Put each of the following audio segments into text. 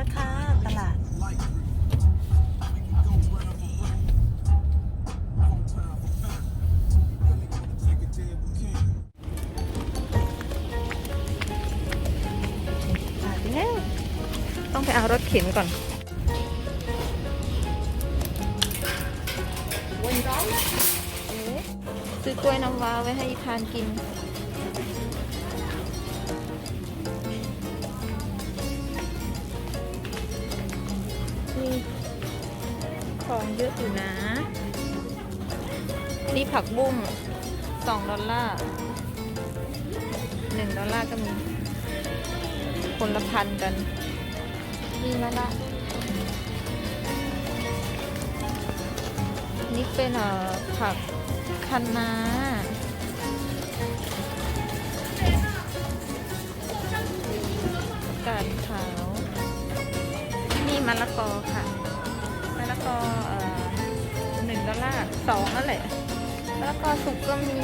นะคะ ตลาดมาแล้วต้องไปเอารถเข็นก่อนวันร้อนนะเอ๊ะซื้อกล้วยน้ำว้าไว้ให้ทานกินนี่ องเยอะอยู่นะ นี่ผักบุ้งสองดอลลาร์หนึ่งดอลลาร์ก็มี คนละพันกัน นี่มาละนี่เป็นเอ่อผักคะน้ากาดขาว นี่มะละกอค่ะ กอเอ่อหนึ่งดอลลาร์สองนั่นแหละมะละกอสุกก็มี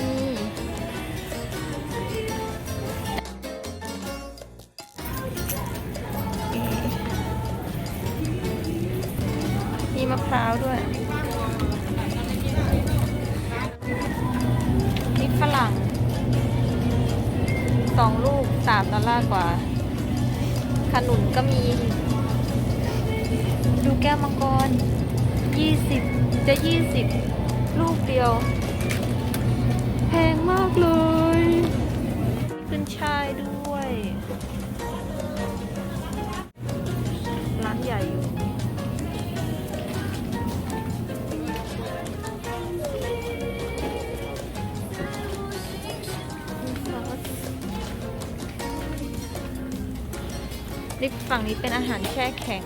มีมะพร้าวด้วยนี่ฝรั่งสองลูกสามดอลลาร์กว่า ขนุนก็มี ดูแก้วมังกร ยี่สิบจะยี่สิบลูกเดียว แพงมากเลย ขึ้นชายด้วย ร้านใหญ่อยู่ฝั่งนี้เป็นอาหารแช่แข็ง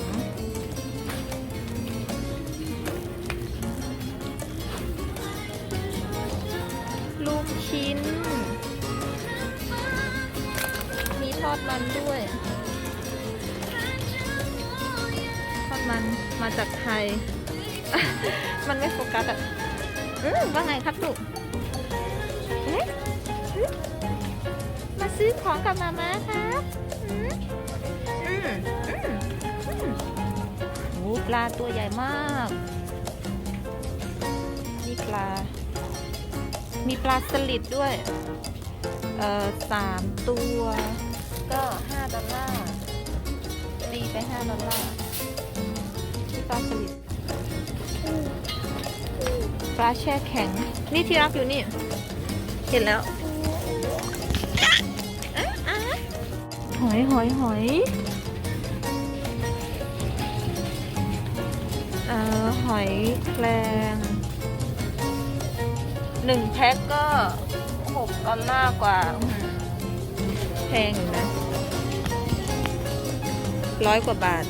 อดมันด้วยทอดมันมาจากไทย มันไม่โฟกัสอะอืมว่าไงครับลูกเอ๊ะมาซื้อของกับมาม่าครับอืมอืมอืมอืมโอ้ปลาตัวใหญ่มาก นี่ปลา มีปลาสลิดด้วย เอ่อสามตัว ก็ห้าดอลลาร์ตีไปห้าดอลลาร์นี่ปลาสลิดปลาแช่แข็ง นี่ที่รักอยู่นี่ เห็นแล้ว หอยหอยหอยเอ่อหอยแครงหนึ่งแพ็คก็หกดอลลาร์กว่า แพงอยู่นะ ร้อยกว่าบาท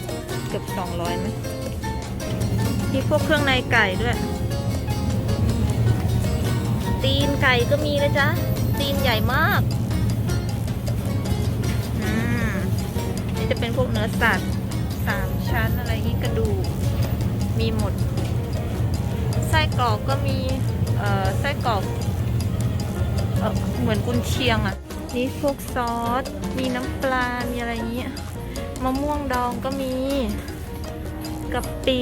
เกือบสองร้อยไหมมีพวกเครื่องในไก่ด้วย ตีนไก่ก็มีนะจ๊ะ ตีนใหญ่มากอืมนี่จะเป็นพวกเนื้อสัตว์สามชั้นอะไรนี้กระดูกมีหมด ไส้กรอกก็มี เอ่อ ไส้กรอกเอเหมือนกุนเชียงอะ่ะ นี่พวกซอส มีน้ำปลา มีอะไรอย่างเงี้ย มะม่วงดองก็มีกะปิ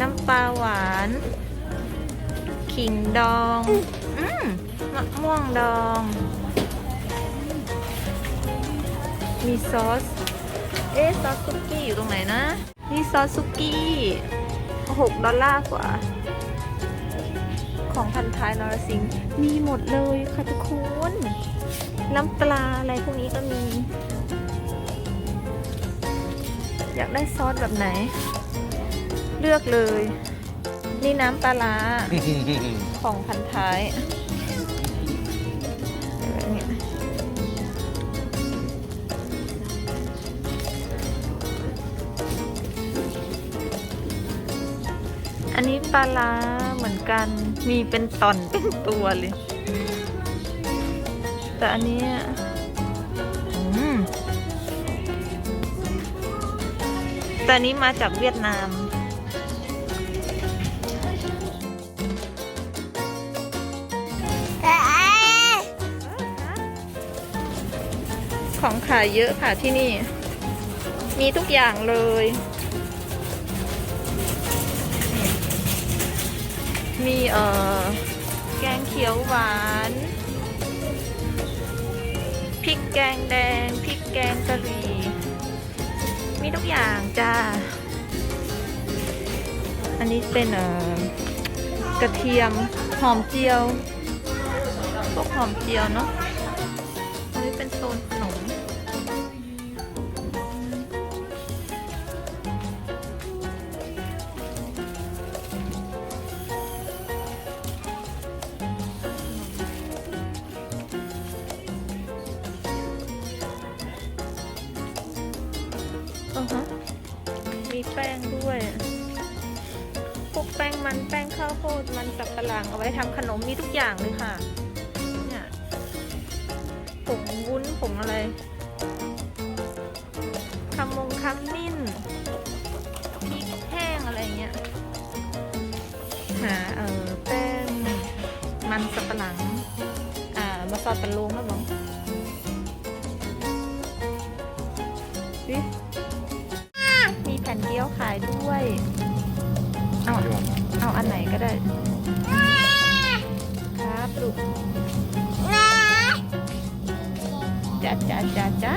น้ำปลาหวาน ขิงดองอืมมะม่วงดอง มีซอส เอ๊ซอสซุกี้อยู่ตรงไหนนะ นี่ซอสซุกี้หกดอลลาร์กว่า ของพันท้ายนรสิงห์มีหมดเลยค่ะทุกคน น้ำปลาอะไรพวกนี้ก็ อยากได้ซอสแบบไหน เลือกเลย นี่น้ำปลาร้าของพันท้ายเนี่ยอันนี้ปลาร้าเหมือนกันมีเป็นตอนเป็นตัวเลย แต่อันเนี้ ต่อันนี้มาจากเวียดนาม ของขายเยอะค่ะที่นี่ มีทุกอย่างเลย มีเอ่อ แกงเขียวหวานพริกแกงแดงพริกแกงกะหรี่ มีทุกอย่างจ้า อันนี้เป็นเอ่อกระเทียมหอมเจียวพวกหอมเจียวเนาะ ฮะมีแป้งด้วยพวกแป้งมันแป้งข้าวโพดมันสับปะหลังเอาไว้ทำขนมมีทุกอย่างเลยค่ะเนี่ยผงวุ้นผงอะไรคำมงคำมิ้นพริกแห้งอะไรเงี้ยหาเออแป้งมันสับปะหลังอ่ามาซอสเป็นลุงนะบ้งดิ ผ่นเกี๊ยวขายด้วย เอาเอาอันไหนก็ได้ ครับลูกจ้าจ้าจ้าจ้า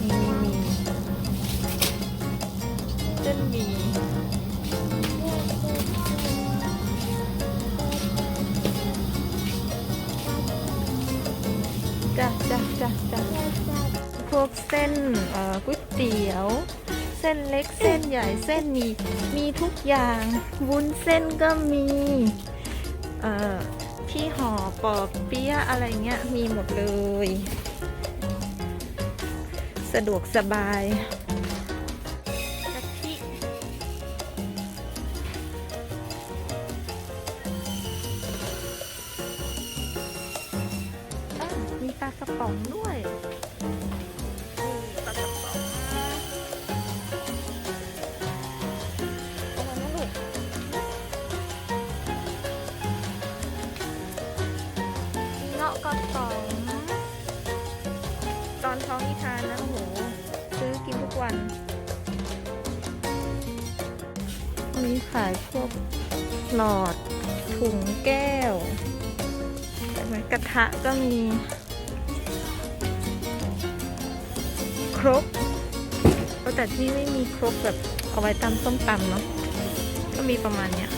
มีมีมีเส้นหมีจ้าจ้าจ้าจ้าพวกเส้นเอ่อก๋วยเตี๋ยว เส้นเล็กเส้นใหญ่เส้นมีมีทุกอย่างวุ้นเส้นก็มีเอ่อที่ห่อปอเปี๊ยะอะไรเงี้ยมีหมดเลย สะดวกสบาย เงาะกระป๋องตอนท้องนิทานนะโอ้โหซื้อกินทุกวันมีขายพวกหลอดถุงแก้วแต่เหมือนกระทะก็มี ครกเออแต่ที่ไม่มีครกแบบเอาไว้ตำส้มตำเนาะก็มีประมาณเนี้ย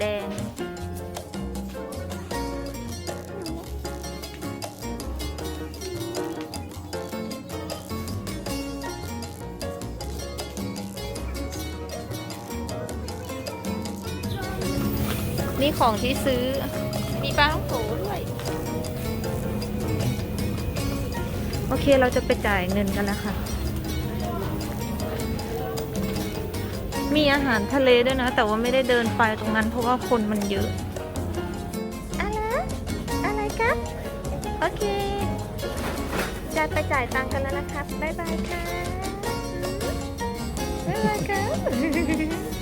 แดง นี่ของที่ซื้อ มีปลาท่องโกด้วย โอเคเราจะไปจ่ายเงินกันแล้วค่ะ มีอาหารทะเลด้วยนะ แต่ว่าไม่ได้เดินไปตรงนั้นเพราะว่าคนมันเยอะอะไรอะไรครับ โอเค จะไปจ่ายตังค์กันแล้วนะครับ บ๊ายบายค่ะบ๊ายบายครับ